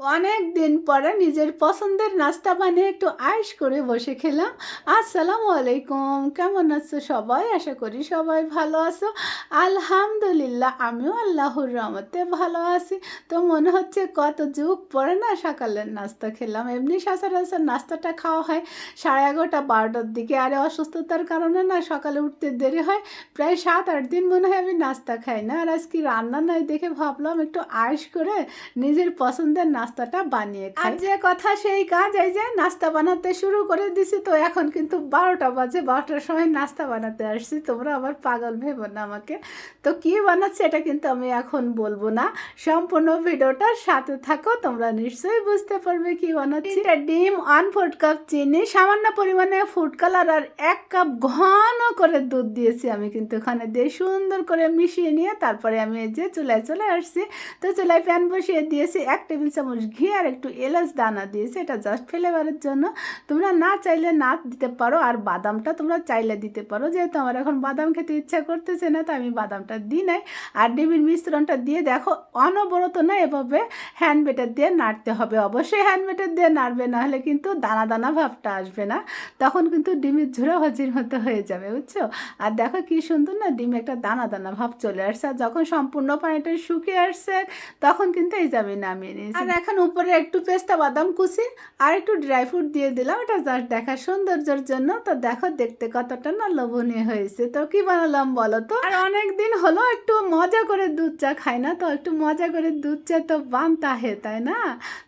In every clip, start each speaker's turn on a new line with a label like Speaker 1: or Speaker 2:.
Speaker 1: অনেক দিন পরে নিজের পছন্দের নাস্তা বানিয়ে একটু আয়েস করে বসে খেলাম। আসসালামু আলাইকুম। কেমন আছো সবাই? আশা করি সবাই ভালো আছো। আলহামদুলিল্লাহ, আমিও আল্লাহর রহমতে ভালো আছি। তো মনে হচ্ছে কত যুগ পরে না সকালের নাস্তা খেলাম। এমনি সচরাচর নাস্তাটা খাওয়া হয় সাড়ে এগারোটা, বারোটার দিকে। আরে অসুস্থতার কারণে না সকালে উঠতে দেরি হয়। প্রায় সাত, আট দিন মনে হয় আমি নাস্তা খাই না। আর আজকে রান্না নাই দেখে ভাবলাম একটু আয়েস করে নিজের পছন্দের নাস্তাটা বানিয়ে আর যে কথা সেই কাজ, এই যে নাস্তা বানাতে শুরু করে দিছি, তো এখন কিন্তু বারোটা বাজে, বারোটার সময় নাস্তা বানাতে আসছি। তোমরা আবার পাগল ভেবো না আমাকে। তো কি বানাচ্ছে এটা কিন্তু আমি এখন বলব না। সম্পূর্ণ ভিডিওটার সাথে থাকো, তোমরা নিশ্চয়ই বুঝতে পারবে কি বানাচ্ছি। এটা ডিম ওয়ান ফুড কাপ চিনি, সামান্য পরিমাণে ফুড কালার আর এক কাপ ঘন করে দুধ দিয়েছি আমি কিন্তু এখানে দিয়ে সুন্দর করে মিশিয়ে নিয়ে তারপরে আমি এই যে চুলায় চলে আসছি। তো চুলায় প্যান বসিয়ে দিয়েছি, এক টেবিল চামচ ঘি আর একটু এলাচ দানা দিয়েছি, এটা জাস্ট ফ্লেভারের জন্য। তোমরা না চাইলে না দিতে পারো, আর বাদামটা তোমরা চাইলে দিতে পারো। যেহেতু আমার এখন বাদাম খেতে ইচ্ছা করতেছে না তো আমি বাদামটা দিই নাই। আর ডিমের মিশ্রণটা দিয়ে দেখো, অনবরত না এভাবে হ্যান্ড বেটার দিয়ে নাড়তে হবে। অবশ্যই হ্যান্ড বেটার দিয়ে নাড়বে না হলে কিন্তু দানা দানা ভাবটা আসবে না। তখন কিন্তু ডিমের ঝুড়ো ভাজির মতো হয়ে যাবে, বুঝছ? আর দেখো কি সুন্দর না ডিমে একটা দানা দানা ভাব চলে আসছে। আর যখন সম্পূর্ণ পানিটা শুকিয়ে আসছে, তখন কিন্তু এই যাবে নামিয়ে নিয়েছি। আর এখন উপরে একটু পেস্তা বাদাম কুচি আর একটু ড্রাই ফ্রুট দিয়ে দিলাম। এটা জাস্ট দেখা সৌন্দর্যের জন্য। তো দেখো দেখতে কতটা না লোভনীয় হয়েছে। তো কি বানালাম বলো তো? আর অনেক দিন হলো একটু মজা করে দুধ চা খাই না, তো একটু মজা করে দুধ চা তো বানতা হে, তাই না?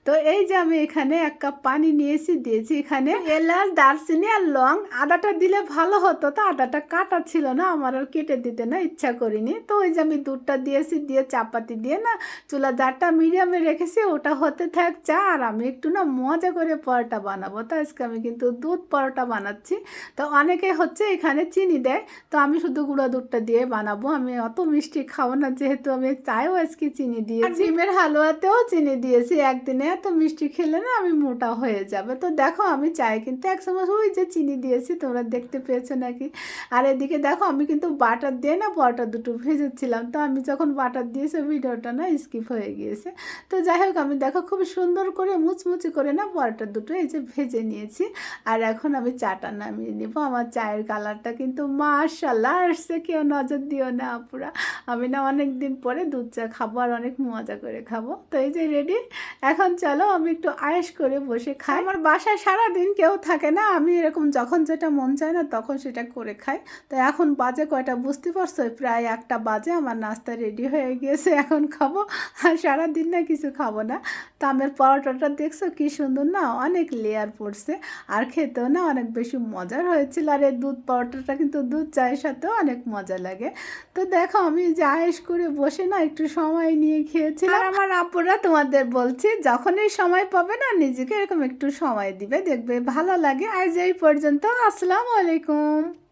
Speaker 1: তো এই যে আমি এখানে এক কাপ পানি নিয়েছি, দিয়েছি এখানে। এলাচ, দারচিনি আর লং আদাটা দিলে ভালো হতো। তো আদাটা কাটা ছিল না, আমার আর কেটে দিতে না ইচ্ছা করিনি। তো ওই যে আমি দুধটা দিয়েছি, দিয়ে চাপাতি দিয়ে না চুলা জারটা মিডিয়ামে রেখেছি, ওটা হতে থাক চা আর আমি একটু না মজা করে পরোটা বানাবো। তো আজকে আমি কিন্তু দুধ পরোটা বানাচ্ছি। তো অনেকে হচ্ছে এখানে চিনি দেয়। তো আমি শুধু গুঁড়ো দুধটা দিয়ে বানাবো। আমি অত মিষ্টি খাব না, যেহেতু আমি চায়ও আজকে চিনি দিয়েছি। ডিমের হালুয়াতেও চিনি দিয়েছি। একদিনে এত মিষ্টি খেলে না আমি মোটা হয়ে যাবে। তো দেখো, আমি চায়ে কিন্তু এক সময় ওই যে চিনি দিয়েছি, তোমরা দেখতে পেয়েছ নাকি? আর এদিকে দেখো, আমি কিন্তু বাটার দিয়ে না পরোটা দুটো ভেজেছিলাম। তো আমি যখন বাটার দিয়েছি ভিডিওটা না স্কিপ হয়ে গিয়েছে। তো যাই হোক, আমি দেখো খুব সুন্দর করে মুচমুচি করে না পরোটা দুটো এই যে ভেজে নিয়েছি। আর এখন আমি চাটা নামিয়ে নেব। আমার চায়ের কালারটা কিন্তু মাশাল্লাহ আসছে কেউ নজর দিও না আপুরা। আমি না অনেক দিন পরে দুধ চা খাব আর অনেক মজা করে খাব। তো এই যে রেডি এখন চলো আমি একটু আয়েস করে বসে খাই। আমার বাসায় সারাদিন কেউ থাকে না। আমি এরকম যখন যেটা মন চায় না তখন সেটা করে খাই। তো এখন বাজে কয়টা বুঝতে পারছ? প্রায় একটা বাজে। আমার নাস্তা রেডি হয়ে গিয়েছে এখন খাব। আর সারাদিন না কিছু খাব না। তো আমার পরোটাটা দেখছ কি সুন্দর না? অনেক লেয়ার পড়ছে। আর খেতেও না অনেক বেশি মজার হয়েছিল। আর এই দুধ পরোটাটা কিন্তু দুধ চায়ের সাথেও অনেক মজা লাগে। তো দেখো, আমি যে আয়েস করে বসে না একটু সময় নিয়ে খেয়েছিলাম। আমার আপুরা তোমাদের বলছি, যখনই সময় পাবে না, নিজেকে এরকম একটু সময় দিবে, দেখবে ভালো লাগে। আজ এই পর্যন্ত, আসসালামু আলাইকুম।